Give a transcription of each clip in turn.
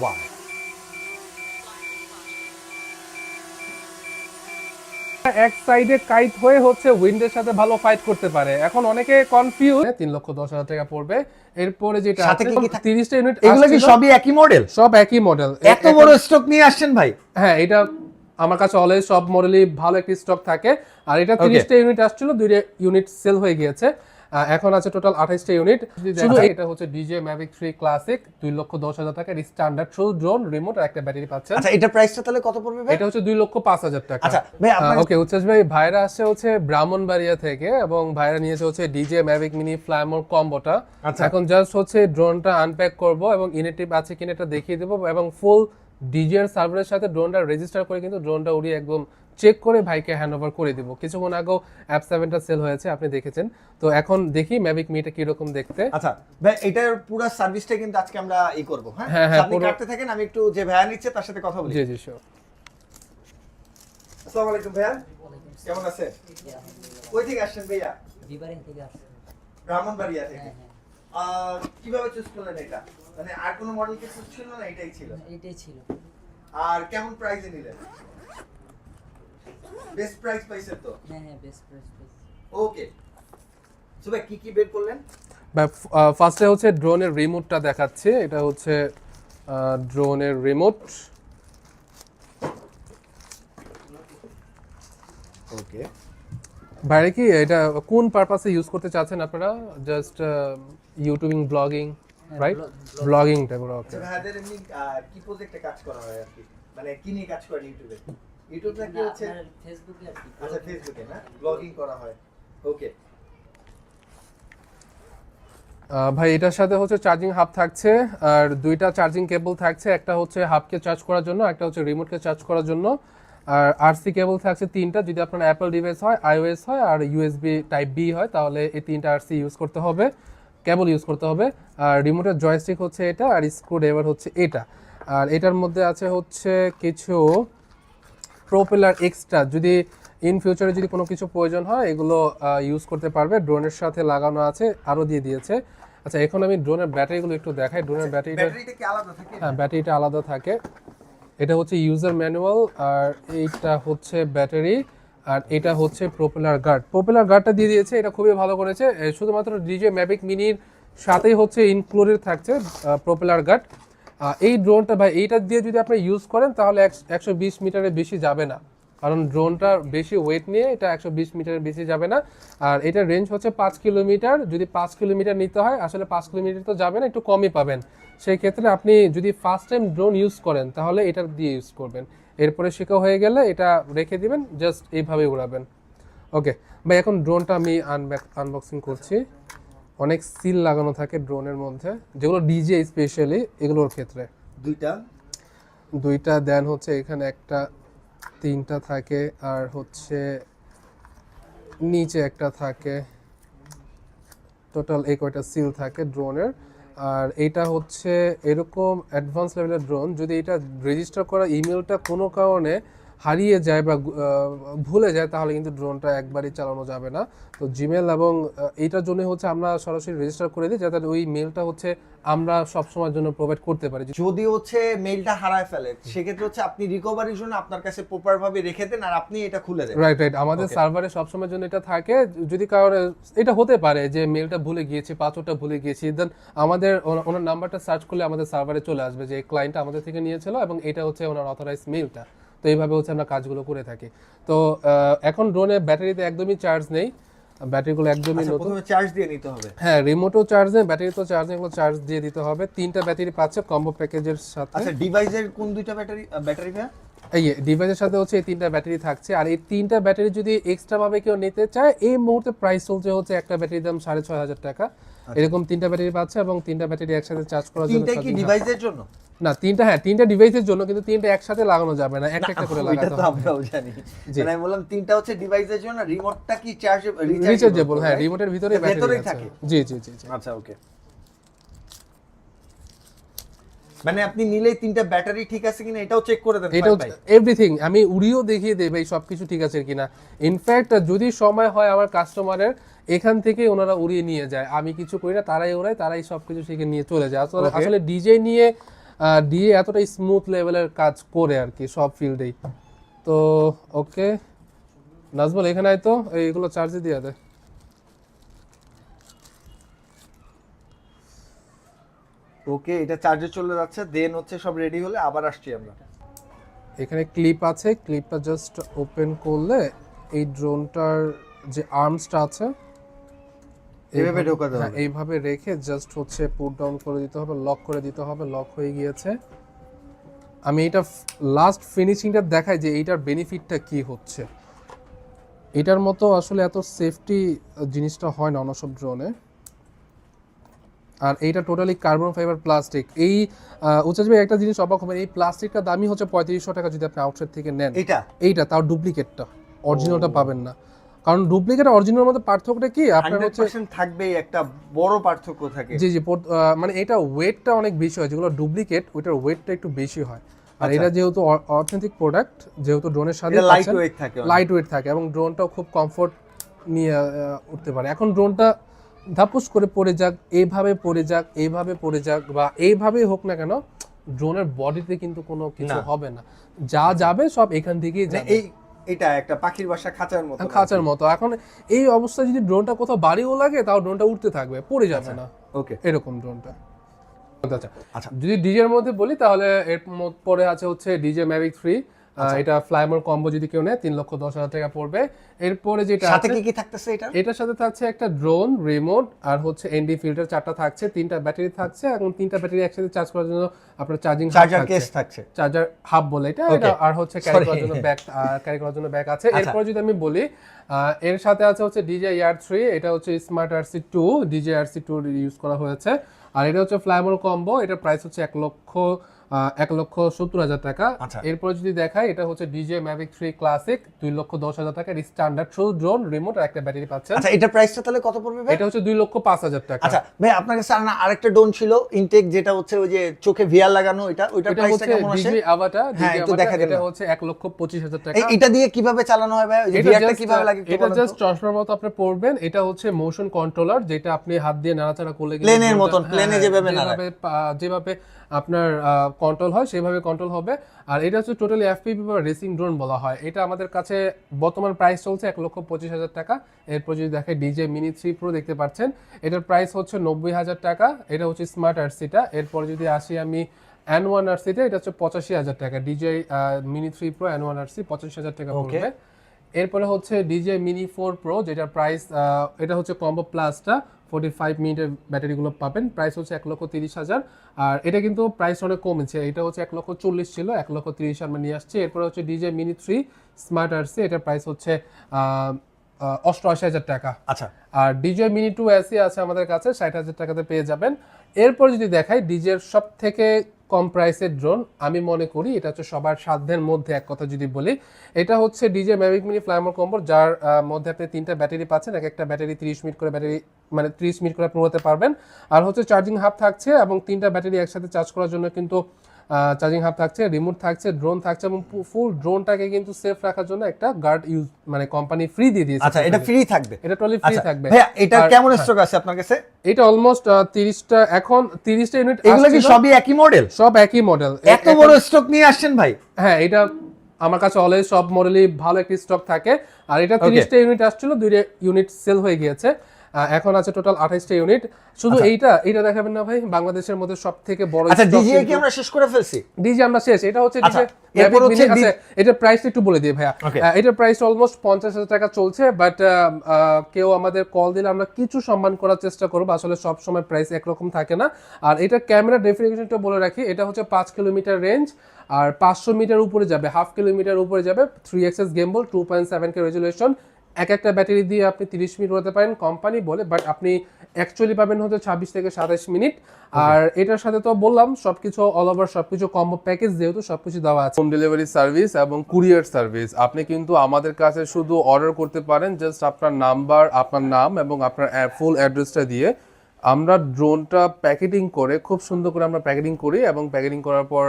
Wow এক সাইডে kite হয়ে হচ্ছে উইন্ডের সাথে ভালো ফাইট করতে পারে। এখন অনেকে কনফিউজ তিন লক্ষ দশ হাজার টাকা পড়বে। এরপরে যেটা আছে? তিরিশটা ইউনিট এগুলো কি সবই একই মডেল সব একই মডেল এত বড় স্টক নিয়ে আসছেন ভাই। হ্যাঁ এটা আমার কাছে অলওয়েজ সব মডেলই ভালো একটি স্টক থাকে। আর এটা তিরিশটা ইউনিট আসছিল দুইটা ইউনিট সেল হয়ে গিয়েছে। এখন আছে টোটাল আঠাইশটা ইউনিট শুধু এটা হচ্ছে ডিজে ম্যাভিক থ্রি ক্লাসিক দুই লক্ষ দশ হাজার টাকার স্ট্যান্ডার্ড শুধু ড্রোন রিমোট আর একটা ব্যাটারি পাচ্ছেন। আচ্ছা এটা প্রাইসটা তাহলে কত পড়বে এটা হচ্ছে দুই লক্ষ পাঁচ হাজার টাকা। আচ্ছা ভাই ওকে উচ্ছ্বাস ভাই ভাইরা আসছে হচ্ছে ব্রাহ্মণবাড়িয়া থেকে এবং ভাইরা নিয়েছে হচ্ছে DJI Mavic Mini Fly More কম্বোটা আচ্ছা। এখন জাস্ট হচ্ছে ড্রোনটা আনপ্যাক করব এবং ইনেটিভ আছে কিনা এটা দেখিয়ে দেবো এবং ফুল ডিজে এর সার্ভারের সাথে ড্রোনটা রেজিস্টার করে কিন্তু ড্রোনটা উড়িয়ে একদম চেক করে ভাইকে হ্যান্ড ওভার করে দিব। কিছুক্ষণ আগেও অ্যাপ সেভেনটা সেল হয়েছে আপনি দেখেছেন। তো এখন দেখি ম্যাভিক মিটা কীরকম দেখতে। আচ্ছা ভাই এটার পুরো সার্ভিসটা কিন্তু আজকে আমরা ই করব হ্যাঁ? হ্যাঁ, হ্যাঁ, আপনি কাটতে থাকেন আমি একটু যে ভাইয়া নিচ্ছে তার সাথে কথা বলি। জি জি শিওর আসসালামু আলাইকুম ভাইয়া। কেমন আছেন? কই থেকে আসছেন ভাইয়া? বিবারিং থেকে আসছে ব্রাহ্মণবাড়িয়া থেকে। হ্যাঁ হ্যাঁ। আহ, কীভাবে চুজ করলেন এটা? মানে আর কোনো মডেল কি চুজ ছিল না? এটাই ছিল। এইটাই ছিল। আর কেমন প্রাইসে নিলেন বেস্ট প্রাইস পাইছেন তো? হ্যাঁ হ্যাঁ best price best okay so ভাই কি কি বের করলেন? ফার্স্টে হচ্ছে ড্রোনের রিমোটটা দেখাচ্ছে। এটা হচ্ছে ড্রোনের রিমোট ওকে বাইরে কি এটা কোন পারপাসে ইউজ করতে চাচ্ছেন আপনারা? Just YouTubing blogging right okay ভাইদের এমনি কি প্রজেক্টে কাজ করা হয় আর কি? মানে কি নিয়ে কাজ করেন ইউটিউবে? ইউটিউবটা কি হচ্ছে ফেসবুকে আর কি আচ্ছা ফেসবুকে না? ব্লগিং করা হয়। ওকে ভাই এটার সাথে হচ্ছে চার্জিং হাব থাকছে আর দুইটা চার্জিং কেবল থাকছে। একটা হচ্ছে হাবকে চার্জ করার জন্য একটা হচ্ছে রিমোটকে চার্জ করার জন্য। আর আরসি কেবল থাকছে তিনটা যদি আপনার অ্যাপল ডিভাইস হয় আইওএস হয় আর ইউএসবি টাইপ বি হয় তাহলে এই তিনটা আরসি ইউজ করতে হবে। কেবল ইউজ করতে হবে। আর রিমোটের জয়স্টিক হচ্ছে এটা আর স্ক্রু ড্রাইভার হচ্ছে এটা। আর এটার মধ্যে আছে হচ্ছে কিছু প্রোপেলার এক্সট্রা যদি ইন ফিউচারে যদি কোনো কিছু প্রয়োজন হয় এগুলো ইউজ করতে পারবে। ড্রোনের সাথে লাগানো আছে আরও দিয়ে দিয়েছে। আচ্ছা এখন আমি ড্রোনের ব্যাটারিগুলো একটু দেখাই। ড্রোনের ব্যাটারিটা হ্যাঁ ব্যাটারিটা আলাদা থাকে। এটা হচ্ছে ইউজার ম্যানুয়াল আর এইটা হচ্ছে ব্যাটারি আর এটা হচ্ছে প্রোপেলার গার্ড প্রোপেলার গার্ডটা দিয়ে দিয়েছে, এটা খুবই ভালো করেছে। শুধুমাত্র ডিজে ম্যাভিক মিনির সাথেই হচ্ছে ইনক্লুডেড থাকছে প্রোপেলার গার্ড এই ড্রোনটা ভাই এইটা দিয়ে যদি আপনি ইউজ করেন, তাহলে একশো বিশ মিটারের বেশি যাবে না। কারণ ড্রোনটা বেশি ওয়েট নিয়ে এটা একশো বিশ মিটারের বেশি যাবে না। আর এটার রেঞ্জ হচ্ছে পাঁচ কিলোমিটার। যদি পাঁচ কিলোমিটার নিতে হয়, আসলে পাঁচ কিলোমিটার তো যাবে না, একটু কমই পাবেন। সেই ক্ষেত্রে আপনি যদি ফার্স্ট টাইম ড্রোন ইউজ করেন, তাহলে এটা দিয়ে ইউজ করবেন। এরপরে শেখা হয়ে গেলে এটা রেখে দিবেন জাস্ট এইভাবে উড়াবেন। ওকে ভাই এখন ড্রোনটা আমি আনবক্সিং করছি। অনেক সিল লাগানো থাকে ড্রোনের মধ্যে যেগুলো ডিজে স্পেশালি এগুলোর ক্ষেত্রে। দুইটা? দুইটা দেন হচ্ছে এখানে একটা তিনটা থাকে আর হচ্ছে নিচে একটা থাকে। টোটাল এই কয়টা সিল থাকে ড্রোনের আর এটা হচ্ছে এরকম অ্যাডভান্স লেভেলের ড্রোন যদি এটা রেজিস্টার করা ইমেলটা কোনো কারণে হারিয়ে যায় বা ভুলে যায় তাহলে কিন্তু ড্রোনটা একবারই চালানো যাবে না। তো জিমেল এবং এইটার জন্য হচ্ছে আমরা সরাসরি রেজিস্টার করে দিই যাতে ওই মেলটা হচ্ছে আমরা সবসময়ের জন্য প্রোভাইড করতে পারি। যদি হচ্ছে মেইলটা হারায় ফেলে সেক্ষেত্রে হচ্ছে আপনি রিকভারির জন্য আপনার কাছে প্রপার ভাবে রেখে দেন আর আপনি এটা খুলে দেন। রাইট রাইট আমাদের. সার্ভারে সবসময়ের জন্য এটা থাকে। যদি কারোর এটা হতে পারে যে মেলটা ভুলে গিয়েছি পাসওয়ার্ডটা ভুলে গিয়েছি দেন আমাদের ওনার নাম্বারটা সার্চ করলে আমাদের সার্ভারে চলে আসবে যে ক্লায়েন্টটা আমাদের থেকে নিয়েছিল এবং এটা হচ্ছে ওনার অথরাইজ মেলটা তো এইভাবে হচ্ছে আমরা কাজগুলো করে থাকি। তো এখন ড্রোনে ব্যাটারিতে একদমই চার্জ নেই। ব্যাটারিগুলো একদমই আচ্ছা, নতুন। প্রথমে চার্জ দিয়ে নিতে হবে। হ্যাঁ রিমোটও চার্জ নেই ব্যাটারি তো চার্জ নেই চার্জ দিয়ে দিতে হবে। তিনটা ব্যাটারি পাচ্ছে কম্বো প্যাকেজের সাথে। আচ্ছা ডিভাইসের কোন দুইটা ব্যাটারি ব্যাটারি এই ডিভাইসের সাথে হচ্ছে এই তিনটা ব্যাটারি থাকছে। আর এই তিনটা ব্যাটারি যদি এক্সট্রা ভাবে কেউ নিতে চায় এই মুহূর্তে প্রাইস চলছে হচ্ছে একটা ব্যাটারির দাম সাড়ে ছয় হাজার টাকা। এরকম তিনটা ব্যাটারি পাচ্ছে এবং তিনটা ব্যাটারি একসাথে চার্জ করার জন্য তিনটা কি ডিভাইসের জন্য? না তিনটা হ্যাঁ তিনটা ডিভাইসের জন্য কিন্তু তিনটা একসাথে লাগানো যাবে না একটা একটা করে লাগাতে হবে। আমরাও জানি। মানে আমি বললাম তিনটা হচ্ছে ডিভাইসের জন্য রিমোটটা কি চার্জ রিচার্জেবল হ্যাঁ রিমোটের ভিতরে ব্যাটারি থাকে। জি জি জি আচ্ছা ওকে মানে আপনি নিলেই তিনটা ব্যাটারি ঠিক আছে কিনা এটাও চেক করে দেন এটা ভাই, ভাই। এভরিথিং আমি উড়িয়েও দেখিয়ে দেব এই সবকিছু ঠিক আছে কিনা? ইনফ্যাক্ট যদি সময় হয় আমার কাস্টমারের এখান থেকে ওনারা উড়িয়ে নিয়ে যায়। আমি কিছু করি না তারাই ওড়ায় তারাই সবকিছু শিখে নিয়ে চলে যায়। আসলে আসলে ডিজে নিয়ে ডিএ এতটা স্মুথ লেভেলের কাজ করে আর কি সব ফিল্ডেই তো ওকে নাজমল এখানে তো এইগুলো চার্জে দিয়ে দে। ওকে এটা চার্জে চলে যাচ্ছে দেন হচ্ছে সব রেডি হলে আবার আসছি আমরা। এখানে ক্লিপ আছে ক্লিপটা জাস্ট ওপেন করলে এই ড্রোনটার যে আর্মসটা আছে এইভাবে ঢোকাতে হ্যাঁ, হবে। এইভাবে রেখে জাস্ট হচ্ছে পুট ডাউন করে দিতে হবে লক করে দিতে হবে লক হয়ে গিয়েছে। আমি এটা লাস্ট ফিনিশিংটা দেখাই যে এইটার বেনিফিটটা কি হচ্ছে। এটার মতো আসলে এত সেফটি জিনিসটা হয় না অন্য সব ড্রোনে আর এইটা টোটালি কার্বন ফাইবার প্লাস্টিক এই উচ্চাজ ভাই একটা জিনিস অবাক হবে এই প্লাস্টিকটা দামি হচ্ছে পঁয়ত্রিশশো টাকা যদি আপনি আউটসাইড থেকে নেন। এটা এইটা তাও ডুপ্লিকেটটা অরিজিনালটা পাবেন না। কারণ ডুপ্লিকেট আর অরিজিনাল মধ্যে পার্থক্যটা কি? আপনার হচ্ছে থাকবেই একটা বড় পার্থক্য থাকে। জি জি মানে এটা ওয়েটটা অনেক বেশি হয়। যেগুলো ডুপ্লিকেট ওইটার ওয়েটটা একটু বেশি হয়। আর এটা যেহেতু অথেন্টিক প্রোডাক্ট যেহেতু ড্রোনের সাথে লাইট ওয়েট থাকে। লাইট ওয়েট থাকে এবং ড্রোনটাও খুব কমফোর্ট নিয়ে উঠতে পারে। এখন ড্রোনটা ধাপুস করে পড়ে যাক এইভাবে পড়ে যাক এইভাবে পড়ে যাক বা এইভাবেই হোক না কেন ড্রোনের বডিতে কিন্তু কোনো কিছু হবে না। যা যাবে সব এখান থেকেই মানে যাবে। এই এটা একটা পাখির বাসা খাঁচার মতো খাঁচার মতো। এখন এই অবস্থায় যদি ড্রোনটা কোথাও বাড়িও লাগে তাও ড্রোনটা উঠতে থাকবে পড়ে যাবে না। ওকে। এরকম ড্রোনটা। আচ্ছা আচ্ছা। যদি ডিজের মধ্যে বলি তাহলে এর মধ্যে পরে আছে হচ্ছে ডিজে ম্যাভিক থ্রি। আচ্ছা। এটা ফ্লাইমোর কম্বো যদি কেউ নেয় তিন লক্ষ দশ হাজার টাকা পড়বে। এরপরে যেটা সাথে কি কি থাকতেছে এটা? এটার সাথে থাকছে একটা ড্রোন রিমোট আর হচ্ছে এনডি ফিল্টার চারটা থাকছে তিনটা ব্যাটারি থাকছে এবং তিনটা ব্যাটারি একসাথে চার্জ করার জন্য আপনার চার্জিং চার্জার কেস থাকছে। চার্জার হাব বলে এটা এটা আর হচ্ছে ক্যারি করার জন্য ব্যাগ ক্যারি করার জন্য ব্যাগ আছে। আচ্ছা। এরপর যদি আমি বলি আহ, এর সাথে আছে হচ্ছে ডিজে ইয়ার থ্রি এটা হচ্ছে smart RC two DJI RC two use করা হয়েছে। আর এটা হচ্ছে ফ্লাইমোর কম্বো এটার প্রাইস হচ্ছে এক লক্ষ এক লক্ষ সত্তর হাজার টাকা। আচ্ছা। এরপর যদি দেখাই এটা হচ্ছে ডিজে ম্যাভিক থ্রি ক্লাসিক দুই লক্ষ দশ হাজার টাকা স্ট্যান্ডার্ড শুধু ড্রোন রিমোট আর একটা ব্যাটারি পাচ্ছেন। আচ্ছা এটা প্রাইসটা তাহলে কত পড়বে এটা হচ্ছে দুই লক্ষ পাঁচ হাজার টাকা। আচ্ছা ভাই আপনার কাছে আর আরেকটা ডোন ছিল ইনটেক যেটা হচ্ছে ওই যে চোখে ভিয়ার লাগানো এটা ওইটার এটা প্রাইসটা কেমন আসে? ডিজে আভাটা হ্যাঁ, একটু দেখা এটা হচ্ছে এক লক্ষ পঁচিশ হাজার টাকা। এটা দিয়ে কীভাবে চালানো হয় ভাই? ওই এটা কীভাবে লাগে এটা জাস্ট চশমার মতো আপনি পড়বেন এটা হচ্ছে মোশন কন্ট্রোলার যেটা আপনি হাত দিয়ে নাড়াচাড়া করলে drone-টা- মতন, এ হ্যাঁ, যেভাবে নাড়ায়। যেভাবে যেভাবে আপনার কন্ট্রোল হয় সেভাবে কন্ট্রোল হবে। আর এটা হচ্ছে টোটালি এফপিপি বা রেসিং ড্রোন বলা হয়। এটা আমাদের কাছে বর্তমান প্রাইস চলছে এক লক্ষ পঁচিশ হাজার টাকা। এরপর যদি দেখে ডিজে মিনি থ্রি প্রো দেখতে পাচ্ছেন এটার প্রাইস হচ্ছে নব্বই হাজার টাকা। এটা হচ্ছে স্মার্ট আর্সিটা এরপর যদি আসি আমি অ্যান ওয়ান আর্সিটা এটা হচ্ছে পঁচাশি হাজার টাকা। DJI mini three pro N one RC পঁচাশি হাজার টাকা. পড়বে। এরপরে হচ্ছে ডিজে মিনি ফোর প্রো যেটার প্রাইস এটা হচ্ছে কম্বো প্লাসটা ফোর্টি ফাইভ মিনিটের ব্যাটারিগুলো পাবেন। প্রাইস হচ্ছে এক লক্ষ তিরিশ হাজার। আর এটা কিন্তু প্রাইস অনেক কমেছে। এটা হচ্ছে এক লক্ষ চল্লিশ ছিল এক লক্ষ তিরিশ আমরা নিয়ে আসছি। এরপরে হচ্ছে DJI mini three smart RC এটার প্রাইস হচ্ছে অষ্টআশি হাজার টাকা। আচ্ছা। আর ডিজে মিনি টু এসি আছে আমাদের কাছে ষাট হাজার টাকাতে পেয়ে যাবেন। এরপর যদি দেখাই ডিজের সব থেকে কম প্রাইসের ড্রোন আমি মনে করি এটা হচ্ছে সবার সাধ্যের মধ্যে এক কথা যদি বলি। এটা হচ্ছে DJI Mavic Mini Fly More কম্বোর যার মধ্যে আপনি তিনটা ব্যাটারি পাচ্ছেন, এক একটা ব্যাটারি তিরিশ মিনিট করে ব্যাটারি মানে তিরিশ মিনিট করে আপনি পারবেন। আর হচ্ছে চার্জিং হাব থাকছে এবং তিনটা ব্যাটারি একসাথে চার্জ করার জন্য কিন্তু চার্জিং হাব থাকছে রিমোট থাকছে ড্রোন থাকছে এবং ফুল ড্রোনটাকে কিন্তু সেফ রাখার জন্য একটা গার্ড ইউজ মানে কোম্পানি ফ্রি দিয়ে দিয়েছে আচ্ছা এটা ফ্রি থাকবে? এটা টোটালি ফ্রি আচ্ছা থাকবে। ভাইয়া এটা কেমন হ্যাঁ। স্টক আছে আপনার কাছে? এটা অলমোস্ট তিরিশটা এখন তিরিশটা ইউনিট এগুলো কি সবই একই মডেল সব একই মডেল এত বড় স্টক নিয়ে আসছেন ভাই। হ্যাঁ এটা আমার কাছে অলওয়েজ সব মডেলই ভালো একটি স্টক থাকে। আর এটা তিরিশটা ইউনিট আসছিল দুইটা ইউনিট সেল হয়ে গিয়েছে। এখন আছে টোটাল আঠাইশটা ইউনিট শুধু এইটা এটা দেখাবেন না ভাই বাংলাদেশের মধ্যে সব থেকে বড় আচ্ছা stock কি আমরা শেষ করে ফেলছি? ডিজে আমরা শেষ এটা হচ্ছে আচ্ছা, ডিজে এটার প্রাইসটা একটু বলে দিই ভাইয়া। এটার প্রাইস অলমোস্ট পঞ্চাশ হাজার টাকা চলছে বাট কেউ আমাদের কল দিলে আমরা কিছু সম্মান করার চেষ্টা করব আসলে সব সময় প্রাইস একরকম থাকে না। আর এটা ক্যামেরা ডেফিনেশনটা বলে রাখি এটা হচ্ছে পাঁচ কিলোমিটার রেঞ্জ আর পাঁচশো মিটার উপরে যাবে হাফ কিলোমিটার উপরে যাবে three axis gimbal two point seven K resolution এক একটা ব্যাটারি দিয়ে আপনি তিরিশ মিনিট উড়াতে পারেন কোম্পানি বলে বাট আপনি অ্যাকচুয়ালি পাবেন হচ্ছে ছাব্বিশ থেকে সাতাশ মিনিট। আর এটার সাথে তো বললাম সবকিছু অল ওভার সবকিছু কম্বো প্যাকেজ যেহেতু সবকিছু দেওয়া আছে। হোম ডেলিভারি সার্ভিস এবং কুরিয়ার সার্ভিস আপনি কিন্তু আমাদের কাছে শুধু অর্ডার করতে পারেন জাস্ট আপনার নাম্বার আপনার নাম এবং আপনার ফুল অ্যাড্রেসটা দিয়ে। আমরা ড্রোনটা প্যাকেটিং করে খুব সুন্দর করে আমরা প্যাকেটিং করি এবং প্যাকেটিং করার পর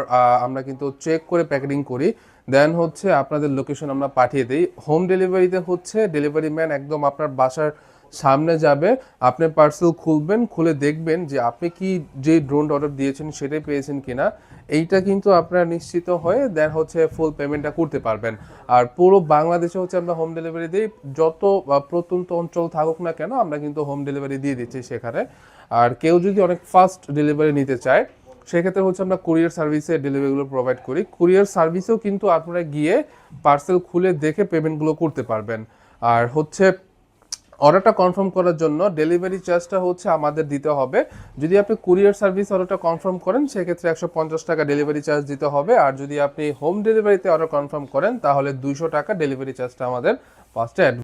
আমরা কিন্তু চেক করে প্যাকেটিং করি। দেন হচ্ছে আপনাদের লোকেশন আমরা পাঠিয়ে দিই। হোম ডেলিভারিতে হচ্ছে ডেলিভারি ম্যান একদম আপনার বাসার সামনে যাবে। আপনি পার্সেল খুলবেন, খুলে দেখবেন যে আপনি কি যে ড্রোন অর্ডার দিয়েছেন সেটাই পেয়েছেন কিনা। এইটা কিন্তু আপনারা নিশ্চিত হয়ে দেন হচ্ছে ফুল পেমেন্টটা করতে পারবেন। আর পুরো বাংলাদেশে হচ্ছে আমরা হোম ডেলিভারি দিই। যত প্রত্যন্ত অঞ্চল থাকুক না কেন আমরা কিন্তু হোম ডেলিভারি দিয়ে দিচ্ছি সেখানে। আর কেউ যদি অনেক ফাস্ট ডেলিভারি নিতে চায় সেক্ষেত্রে হচ্ছে আমরা কুরিয়ার সার্ভিসে ডেলিভারিগুলো প্রোভাইড করি। কুরিয়ার সার্ভিসেও কিন্তু আপনারা গিয়ে পার্সেল খুলে দেখে পেমেন্টগুলো করতে পারবেন। আর হচ্ছে অর্ডারটা কনফার্ম করার জন্য ডেলিভারি চার্জটা হচ্ছে আমাদের দিতে হবে। যদি আপনি কুরিয়ার সার্ভিস অর্ডারটা কনফার্ম করেন, সেক্ষেত্রে একশো পঞ্চাশ টাকা ডেলিভারি চার্জ দিতে হবে। আর যদি আপনি হোম ডেলিভারিতে অর্ডার কনফার্ম করেন, তাহলে দুইশো টাকা ডেলিভারি চার্জটা আমাদের ফার্স্টে